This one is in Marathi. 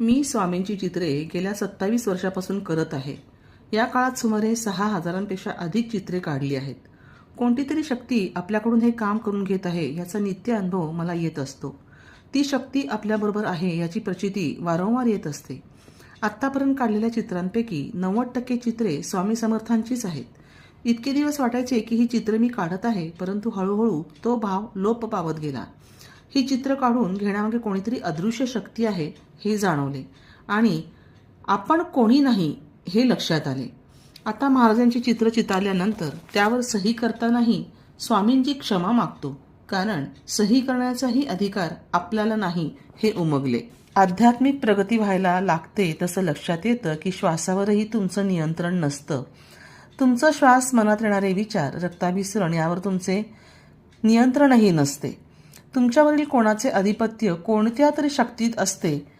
मी स्वामींची चित्रे गेल्या सत्तावीस वर्षापासून करत आहे. या काळात सुमारे सहा हजारांपेक्षा अधिक चित्रे काढली आहेत. कोणती तरी शक्ती आपल्याकडून हे काम करून घेत आहे याचा नित्य अनुभव मला येत असतो. ती शक्ती आपल्याबरोबर आहे याची प्रचिती वारंवार येत असते. आत्तापर्यंत काढलेल्या चित्रांपैकी नव्वद टक्के चित्रे स्वामी समर्थांचीच आहेत. इतके दिवस वाटायचे की ही चित्र मी काढत आहे परंतु हळूहळू तो भाव लोप पावत गेला. ही चित्र काढून घेण्यामागे कोणीतरी अदृश्य शक्ती आहे हे जाणवले. आणि आपण कोणी नाही हे लक्षात आले. आता महाराजांची चित्र चितारल्यानंतर त्यावर सही करतानाही स्वामींची क्षमा मागतो. कारण सही करण्याचाही अधिकार आपल्याला नाही हे उमगले. आध्यात्मिक प्रगती व्हायला लागते तसं लक्षात येतं की श्वासावरही तुमचं नियंत्रण नसतं. तुमचा श्वास मनात येणारे विचार रक्ताभिसरण यावर तुमचे नियंत्रणही नसते. तुमच्यावरील कोणाचे आधिपत्य कोणत्या तरी शक्तीत असते?